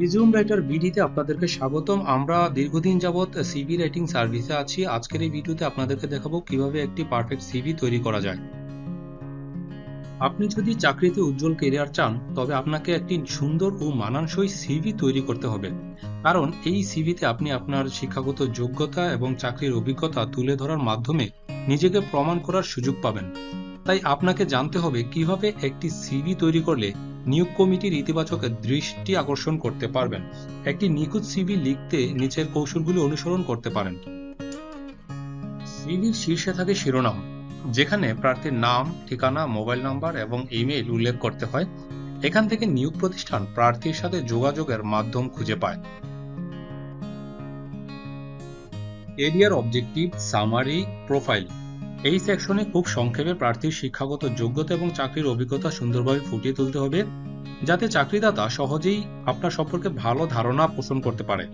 Resume writer বিডিতে আপনাদেরকে স্বাগতম। আমরা দীর্ঘদিন যাবৎ সিভি রাইটিং সার্ভিসে আছি। আজকের এই ভিডিওতে আপনাদেরকে দেখাবো কীভাবে একটি পারফেক্ট সিভি তৈরি করা যায়। আপনি যদি চাকরিতে উজ্জ্বল কেরিয়ার চান, তবে আপনাকে একটি সুন্দর ও মানানসই সিভি তৈরি করতে হবে। কারণ এই সিভিতে আপনি আপনার শিক্ষাগত যোগ্যতা এবং চাকরির অভিজ্ঞতা তুলে ধরার মাধ্যমে নিজেকে প্রমাণ করার সুযোগ পাবেন। তাই আপনাকে জানতে হবে কীভাবে একটি সিভি তৈরি করলে নিয়োগ কমিটির ইতিবাচক দৃষ্টি আকর্ষণ করতে পারবেন। একটি নিখুঁত সিভি লিখতে নিচের কৌশলগুলি অনুসরণ করতে পারেন। সিভির শীর্ষে থাকে শিরোনাম, যেখানে প্রার্থীর নাম, ঠিকানা, মোবাইল নাম্বার এবং ইমেইল উল্লেখ করতে হয়। এখান থেকে নিয়োগ প্রতিষ্ঠান প্রার্থীর সাথে যোগাযোগের মাধ্যম খুঁজে পায়। এরিয়ার অবজেক্টিভ সামারি প্রোফাইল এই সেকশনে খুব সংক্ষেপে প্রার্থীর শিক্ষাগত যোগ্যতা এবং চাকরির অভিজ্ঞতা সুন্দরভাবে ফুটিয়ে তুলতে হবে, যাতে চাকরিদাতা সহজেই আপনার সম্পর্কে ভালো ধারণা পোষণ করতে পারে।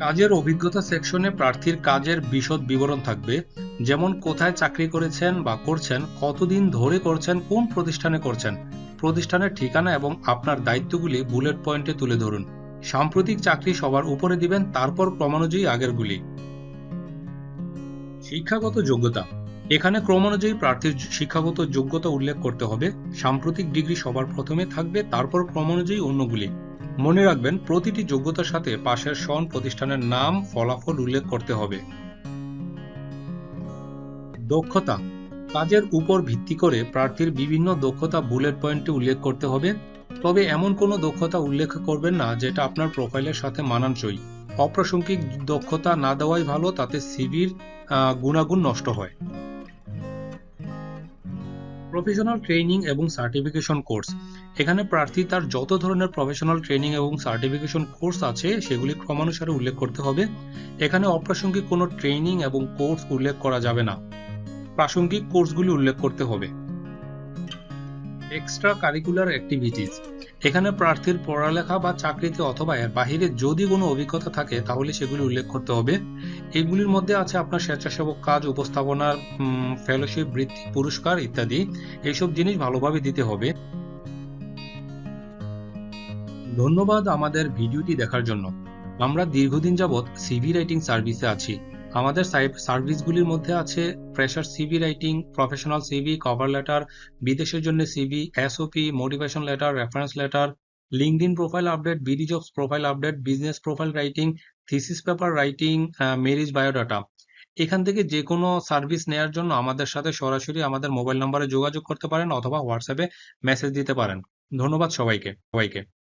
কাজের অভিজ্ঞতা সেকশনে প্রার্থীর কাজের বিশদ বিবরণ থাকবে, যেমন কোথায় চাকরি করেছেন বা করছেন, কতদিন ধরে করছেন, কোন প্রতিষ্ঠানে করছেন, প্রতিষ্ঠানের ঠিকানা এবং আপনার দায়িত্বগুলি বুলেট পয়েন্টে তুলে ধরুন। সাম্প্রতিক চাকরি সবার উপরে দিবেন, তারপর ক্রমানুযায়ী আগেরগুলি। শিক্ষাগত যোগ্যতা। এখানে ক্রমানুযায়ী প্রার্থীর শিক্ষাগত যোগ্যতা উল্লেখ করতে হবে। সাম্প্রতিক ডিগ্রি সবার প্রথমে থাকবে, তারপর ক্রমানুযায়ী অন্যগুলি। মনে রাখবেন, প্রতিটি যোগ্যতার সাথে পাশের সন প্রতিষ্ঠানের নাম, ফলাফল উল্লেখ করতে হবে। দক্ষতা। কাজের উপর ভিত্তি করে প্রার্থীর বিভিন্ন দক্ষতা বুলেট পয়েন্টে উল্লেখ করতে হবে। তবে এমন কোনো দক্ষতা উল্লেখ করবেন না, যেটা আপনার প্রোফাইলের সাথে মানানসই। অপ্রাসঙ্গিক দক্ষতা না দেওয়াই ভালো, তাতে সিভির গুণাগুণ নষ্ট হয়। প্রফেশনাল ট্রেনিং এবং সার্টিফিকেশন কোর্স এখানে প্রার্থী তার যত ধরনের প্রফেশনাল ট্রেনিং এবং সার্টিফিকেশন কোর্স আছে, সেগুলি ক্রমানুসারে উল্লেখ করতে হবে। এখানে অপ্রাসঙ্গিক কোনো ট্রেনিং এবং কোর্স উল্লেখ করা যাবে না। প্রাসঙ্গিক কোর্সগুলি উল্লেখ করতে হবে। এক্সট্রা কারিকুলার অ্যাক্টিভিটিস এখানে প্রার্থীর পড়ালেখা বা চাকরিতে অথবা এর বাহিরে যদি কোনো অভিজ্ঞতা থাকে, তাহলে সেগুলি উল্লেখ করতে হবে। এগুলির মধ্যে আছে আপনার স্বেচ্ছাসেবক কাজ উপস্থাপনার ফেলোশিপ বৃত্তি, পুরস্কার ইত্যাদি। এইসব জিনিস ভালোভাবে দিতে হবে। ধন্যবাদ আমাদের ভিডিওটি দেখার জন্য। আমরা দীর্ঘদিন যাবৎ সিভি রাইটিং সার্ভিসে আছি। আমাদের সার্ভিসগুলির মধ্যে আছে fresher CV writing, professional CV, cover letter, বিদেশের জন্য CV, SOP, motivation letter, reference letter LinkedIn profile update, BD jobs profile update, business profile writing, thesis paper writing marriage biodata. এখান থেকে যে কোনো সার্ভিস নেওয়ার জন্য আমাদের সাথে সরাসরি আমাদের মোবাইল নম্বরে যোগাযোগ করতে পারেন অথবা হোয়াটসঅ্যাপে মেসেজ দিতে পারেন। ধন্যবাদ সবাইকে। সবাইকে।